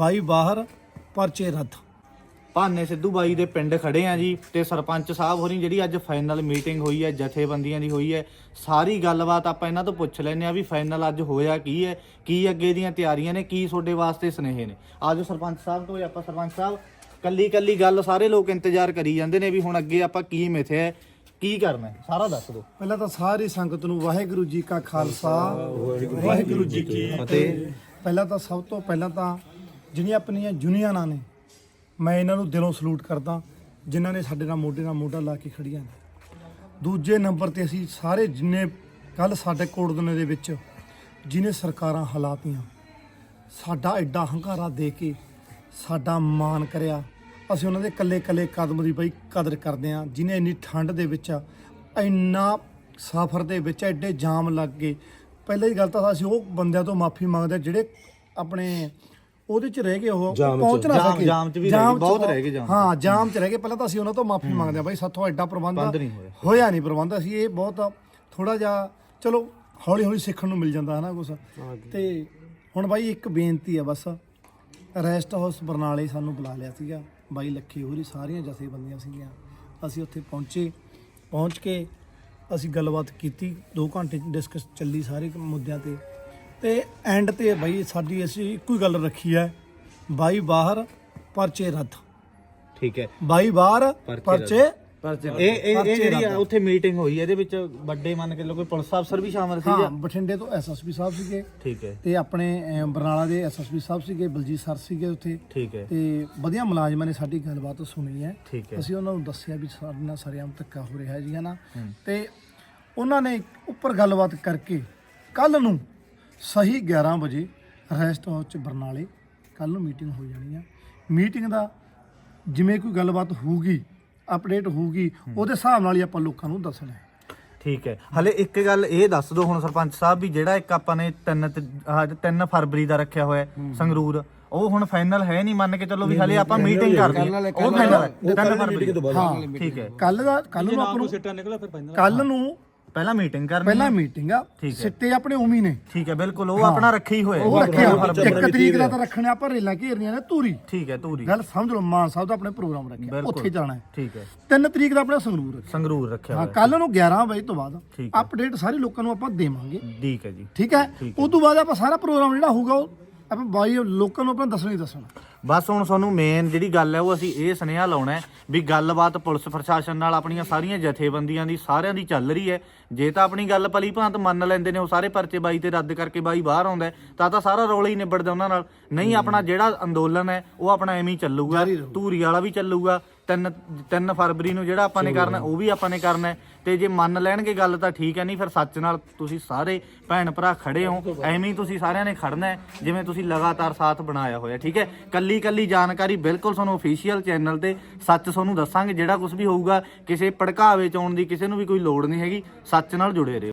ਬਾਈ ਬਾਹਰ ਪਰਚੇ ਰੱਦ। ਭਾਨੇ ਸਿੱਧੂ ਬਾਈ ਦੇ ਪਿੰਡ ਖੜੇ ਆ ਜੀ ਤੇ ਸਰਪੰਚ ਸਾਹਿਬ ਹੋਰੀ ਜਿਹੜੀ ਅੱਜ ਫਾਈਨਲ ਮੀਟਿੰਗ ਹੋਈ ਹੈ ਜਥੇਬੰਦੀਆਂ ਦੀ ਹੋਈ ਹੈ ਸਾਰੀ ਗੱਲਬਾਤ ਆਪਾਂ ਇਹਨਾਂ ਤੋਂ ਪੁੱਛ ਲੈਨੇ ਆ ਵੀ ਫਾਈਨਲ ਅੱਜ ਹੋਇਆ ਕੀ ਹੈ ਕੀ ਅੱਗੇ ਦੀਆਂ ਤਿਆਰੀਆਂ ਨੇ ਕੀ ਤੁਹਾਡੇ ਵਾਸਤੇ ਸੁਨੇਹੇ ਨੇ। ਆਜੋ ਸਰਪੰਚ ਸਾਹਿਬ ਤੋਂ ਆਪਾਂ ਸਰਪੰਚ ਸਾਹਿਬ ਕੱਲੀ ਕੱਲੀ ਗੱਲ ਸਾਰੇ ਲੋਕ ਇੰਤਜ਼ਾਰ ਕਰੀ ਜਾਂਦੇ ਨੇ ਵੀ ਹੁਣ ਅੱਗੇ ਆਪਾਂ ਕੀ ਮਿਥਿਆ ਹੈ, ਕੀ ਕਰਨਾ ਹੈ ਸਾਰਾ ਦੱਸ ਦਿਓ। ਪਹਿਲਾਂ ਤਾਂ ਸਾਰੀ ਸੰਗਤ ਨੂੰ ਵਾਹਿਗੁਰੂ ਜੀ ਕਾ ਖਾਲਸਾ ਵਾਹਿਗੁਰੂ ਜੀ ਕੀ ਫਤਿਹ। ਪਹਿਲਾਂ ਤਾਂ ਸਭ ਤੋਂ ਪਹਿਲਾਂ ਤਾਂ ਜਿਹੜੀਆਂ ਆਪਣੀਆਂ ਯੂਨੀਅਨਾਂ ਨੇ ਮੈਂ ਇਹਨਾਂ ਨੂੰ ਦਿਲੋਂ ਸਲੂਟ ਕਰਦਾ, ਜਿਨ੍ਹਾਂ ਨੇ ਸਾਡੇ ਨਾਲ ਮੋਢੇ ਨਾਲ ਮੋਢਾ ਲਾ ਕੇ ਖੜੀਆਂ ਨੇ। ਦੂਜੇ ਨੰਬਰ ਤੇ ਅਸੀਂ ਸਾਰੇ ਜਿੰਨੇ ਕੱਲ ਸਾਡੇ ਕੋੜਦਨੇ ਦੇ ਵਿੱਚ ਜਿਨੇ ਸਰਕਾਰਾਂ ਹਲਾਤੀਆਂ ਸਾਡਾ ਐਡਾ ਹੰਕਾਰਾ ਦੇ ਕੇ ਸਾਡਾ ਮਾਣ ਕਰਿਆ। ਅਸੀਂ ਉਹਨਾਂ ਦੇ ਕੱਲੇ ਕੱਲੇ ਕਦਮ ਦੀ ਬਈ ਕਦਰ ਕਰਦੇ ਆ ਜਿਨੇ ਇੰਨੀ ਠੰਡ ਦੇ ਵਿੱਚ ਇੰਨਾ ਸਫ਼ਰ ਦੇ ਵਿੱਚ ਐਡੇ ਜਾਮ ਲੱਗ ਗਏ। ਪਹਿਲਾਂ ਹੀ ਗੱਲ ਤਾਂ ਅਸੀਂ ਉਹ ਬੰਦਿਆਂ ਤੋਂ ਮਾਫੀ ਮੰਗਦੇ ਹਾਂ ਜਿਹੜੇ ਆਪਣੇ ਉਹਦੇ ਚ ਰਹਿ ਗਏ ਉਹ ਪਹੁੰਚ ਨਾ ਸਕੇ। ਜਾਮ ਚ ਵੀ ਬਹੁਤ ਰਹਿ ਗਏ ਜਾਮ। ਹਾਂ ਜਾਮ ਚ ਰਹਿ ਗਏ। ਪਹਿਲਾਂ ਤਾਂ ਅਸੀਂ ਉਹਨਾਂ ਤੋਂ ਮਾਫੀ ਮੰਗਦੇ ਆ ਬਾਈ ਸਾਥੋਂ ਐਡਾ ਪ੍ਰਬੰਧ ਨਹੀਂ ਹੋਇਆ। ਹੋਇਆ ਨਹੀਂ ਪ੍ਰਬੰਧ। ਅਸੀਂ ਇਹ ਬਹੁਤ ਥੋੜਾ ਜਿਹਾ ਚਲੋ ਹੌਲੀ ਹੌਲੀ ਸਿੱਖਣ ਨੂੰ ਮਿਲ ਜਾਂਦਾ ਹੈ ਨਾ ਕੁਛ ਤੇ ਹੁਣ ਬਾਈ ਇੱਕ ਬੇਨਤੀ ਆ ਬਸ। ਰੈਸਟ ਹਾਊਸ ਬਰਨਾਲੇ ਸਾਨੂੰ ਬੁਲਾ ਲਿਆ ਸੀਗਾ। ਬਾਈ ਲੱਖੀ ਹੋਰੀ ਸਾਰੀਆਂ ਜਥੇਬੰਦੀਆਂ ਸੀਗੀਆਂ। ਅਸੀਂ ਉੱਥੇ ਪਹੁੰਚੇ। ਪਹੁੰਚ ਕੇ ਅਸੀਂ ਗੱਲਬਾਤ ਕੀਤੀ। 2 ਘੰਟੇ ਡਿਸਕਸ ਚੱਲੀ ਸਾਰੇ ਮੁੱਦਿਆਂ ਤੇ। ਤੇ ਐਂਡ ਤੇ ਬਾਈ ਸਾਡੀ ਅਸੀਂ ਇੱਕੋ ਹੀ ਗੱਲ ਰੱਖੀ ਹੈ। ਬਾਈ ਬਾਹਰ ਪਰਚੇ ਰੱਦ। ਠੀਕ ਹੈ। ਬਾਈ ਬਾਹਰ ਪਰਚੇ ਪਰਚੇ ਇਹ ਇਹ ਇਹ ਜਿਹੜੀ ਆ ਉੱਥੇ ਮੀਟਿੰਗ ਹੋਈ ਹੈ ਇਹਦੇ ਵਿੱਚ ਵੱਡੇ ਮੰਨ ਕੇ ਲੋ ਕੋਈ ਪੁਲਿਸ ਅਫਸਰ ਵੀ ਸ਼ਾਮਲ ਸੀ ਹਾਂ ਬਠਿੰਡੇ ਤੋਂ ਐਸਐਸਪੀ ਸਾਹਿਬ ਸੀਗੇ। ਠੀਕ ਹੈ। ਤੇ ਆਪਣੇ ਬਰਨਾਲਾ ਦੇ ਐਸਐਸਪੀ ਸਾਹਿਬ ਸੀਗੇ ਬਲਜੀਤ ਸਰ ਸੀਗੇ ਉੱਥੇ। ਠੀਕ ਹੈ। ਤੇ ਵਧੀਆ ਮੁਲਾਜ਼ਮਾਂ ਨੇ ਸਾਡੀ ਗੱਲਬਾਤ ਸੁਣੀ ਹੈ। ਅਸੀਂ ਉਹਨਾਂ ਨੂੰ ਦੱਸਿਆ ਵੀ ਸਾਡੇ ਨਾਲ ਸਰਿਆਮ ਧੱਕਾ ਹੋ ਰਿਹਾ ਹੈ ਜੀ ਹਨਾ। ਤੇ ਉਹਨਾਂ ਨੇ ਉੱਪਰ ਗੱਲਬਾਤ ਕਰਕੇ ਕੱਲ ਨੂੰ ਸਹੀ 11 ਵਜੇ ਰੈਸਟ ਹਾਊਸ ਚ ਬਰਨਾਲੇ ਕੱਲ ਨੂੰ ਮੀਟਿੰਗ ਹੋ ਜਾਣੀ ਆ। ਮੀਟਿੰਗ ਦਾ ਜਿਵੇਂ ਕੋਈ ਗੱਲਬਾਤ ਹੋਊਗੀ ਅਪਡੇਟ ਹੋਊਗੀ ਉਹਦੇ ਹਿਸਾਬ ਨਾਲ ਹੀ ਆਪਾਂ ਲੋਕਾਂ ਨੂੰ ਦੱਸਣਾ ਹੈ। ਠੀਕ ਹੈ। ਹਲੇ ਇੱਕ ਗੱਲ ਇਹ ਦੱਸ ਦਿਓ ਹੁਣ ਸਰਪੰਚ ਸਾਹਿਬ ਵੀ ਜਿਹੜਾ ਇੱਕ ਆਪਾਂ ਨੇ 3 3 ਫਰਵਰੀ ਦਾ ਰੱਖਿਆ ਹੋਇਆ ਹੈ, ਸੰਗਰੂਰ ਉਹ ਹੁਣ ਫਾਈਨਲ ਹੈ ਨਹੀਂ ਮੰਨ ਕੇ ਚੱਲੋ ਵੀ ਹਲੇ ਆਪਾਂ ਮੀਟਿੰਗ ਕਰਦੇ ਹਾਂ ਉਹ ਫਾਈਨਲ ਹੈ 3 ਫਰਵਰੀ। ਹਾਂ ਠੀਕ ਹੈ। ਕੱਲ ਦਾ ਕੱਲ ਨੂੰ ਆਪਾਂ ਨੂੰ ਕੱਲ ਨੂੰ ਪਹਿਲਾਂ ਮੀਟਿੰਗ ਕਰਨੀ ਪਹਿਲਾਂ। ਮੀਟਿੰਗ ਆ। ਠੀਕ ਹੈ। ਸਿੱਟੇ ਆਪਣੇ ਉਮੀ ਨੇ। ਠੀਕ ਹੈ ਬਿਲਕੁਲ ਉਹ ਆਪਣਾ ਰੱਖਿਆ ਹੀ ਹੋਇਆ ਉਹ। ਰੱਖਿਆ। ਇੱਕ ਤਰੀਕ ਦਾ ਤਾਂ ਰੱਖਣਾ ਆਪਾਂ ਰੇਲਾਂ ਘੇਰਨੀਆਂ ਨੇ ਧੂਰੀ। ਠੀਕ ਹੈ ਧੂਰੀ। ਗੱਲ ਸਮਝ ਲਓ ਮਾਨ ਸਾਹਿਬ ਦਾ ਆਪਣੇ ਪ੍ਰੋਗਰਾਮ ਰੱਖਿਆ ਬਿਲਕੁਲ। ਉੱਥੇ ਜਾਣਾ ਹੈ। ਠੀਕ ਹੈ। 3 ਤਰੀਕ ਦਾ ਆਪਣਾ ਸੰਗਰੂਰ ਰੱਖਿਆ। ਸੰਗਰੂਰ ਰੱਖਿਆ ਹਾਂ ਹੋਇਆ। ਕੱਲ ਨੂੰ 11 ਵਜੇ ਤੋਂ ਬਾਅਦ ਠੀਕ ਹੈ। ਅਪਡੇਟ ਸਾਰੇ ਲੋਕਾਂ ਨੂੰ ਆਪਾਂ ਦੇਵਾਂਗੇ। ਠੀਕ ਹੈ ਜੀ। ਠੀਕ ਹੈ? ਉਸ ਤੋਂ ਬਾਅਦ ਆਪਾਂ ਸਾਰਾ ਪ੍ਰੋਗਰਾਮ ਜਿਹੜਾ ਹੋਊਗਾ ਉਹ ਆਪਾਂ ਬਾਈ ਲੋਕਾਂ ਨੂੰ ਆਪਣਾ ਦੱਸਣਾ ਹੀ ਦੱਸਣਾ। ਬਸ ਹੁਣ ਤੁਹਾਨੂੰ ਮੇਨ ਜਿਹੜੀ ਗੱਲ ਹੈ ਉਹ ਅਸੀਂ ਇਹ ਸੁਨੇਹਾ ਲਾਉਣਾ ਹੈ ਵੀ ਗੱਲਬਾਤ ਪੁਲਿਸ ਪ੍ਰਸ਼ਾਸਨ ਨਾਲ ਆਪਣੀਆਂ ਸਾਰੀਆਂ ਜਥੇਬੰਦੀਆਂ ਦੀ ਸਾਰਿਆਂ ਦੀ ਚੱਲ ਰਹੀ ਹੈ। ਜੇ ਤਾਂ ਆਪਣੀ ਗੱਲ ਭਲੀ ਭਾਂਤ ਮੰਨ ਲੈਂਦੇ ਨੇ ਉਹ ਸਾਰੇ ਪਰਚੇ ਬਾਈ ਤੇ ਰੱਦ ਕਰਕੇ ਬਾਈ ਬਾਹਰ ਆਉਂਦਾ ਹੈ, ਤਾਂ ਤਾਂ ਸਾਰਾ ਰੌਲਾ ਹੀ ਨਿਬੜਦਾ ਉਹਨਾਂ ਨਾਲ। ਨਹੀਂ ਆਪਣਾ ਜਿਹੜਾ ਅੰਦੋਲਨ ਹੈ ਉਹ ਆਪਣਾ ਐਵੇਂ ਹੀ ਚੱਲੂਗਾ ਧੂਰੀ ਵਾਲਾ ਵੀ ਚੱਲੂਗਾ 3 3 ਫਰਵਰੀ ਨੂੰ ਜਿਹੜਾ ਆਪਾਂ ਨੇ ਕਰਨਾ ਉਹ ਵੀ ਆਪਾਂ ਨੇ ਕਰਨਾ। ਤੇ ਜੇ ਮੰਨ ਲੈਣਗੇ ਗੱਲ ਤਾਂ ਠੀਕ ਹੈ ਨਹੀਂ ਫਿਰ ਸੱਚ ਨਾਲ ਤੁਸੀਂ ਸਾਰੇ ਭੈਣ ਭਰਾ ਖੜੇ ਹੋ। ਐਵੇਂ ਹੀ ਤੁਸੀਂ ਸਾਰਿਆਂ ਨੇ ਖੜਨਾ ਜਿਵੇਂ ਤੁਸੀਂ ਲਗਾਤਾਰ ਸਾਥ ਬਣਾਇਆ ਹੋਇਆ ਠੀਕ ਹੈ? ਕੱਲੀ ਕੱਲੀ ਜਾਣਕਾਰੀ ਬਿਲਕੁਲ ਤੁਹਾਨੂੰ ਅਫੀਸ਼ੀਅਲ ਚੈਨਲ ਤੇ ਸੱਚ ਤੁਹਾਨੂੰ ਦੱਸਾਂਗੇ। ਜਿਹੜਾ ਕੁਝ ਵੀ ਹੋਊਗਾ ਕਿਸੇ ਭੜਕਾਵੇ ਚ ਆਉਣ ਦੀ ਕਿਸੇ ਨੂੰ ਵੀ ਕੋਈ ਲੋੜ ਨਹੀਂ ਹੈਗੀ। ਸੱਚ ਨਾਲ ਜੁੜੇ ਰਹੋ।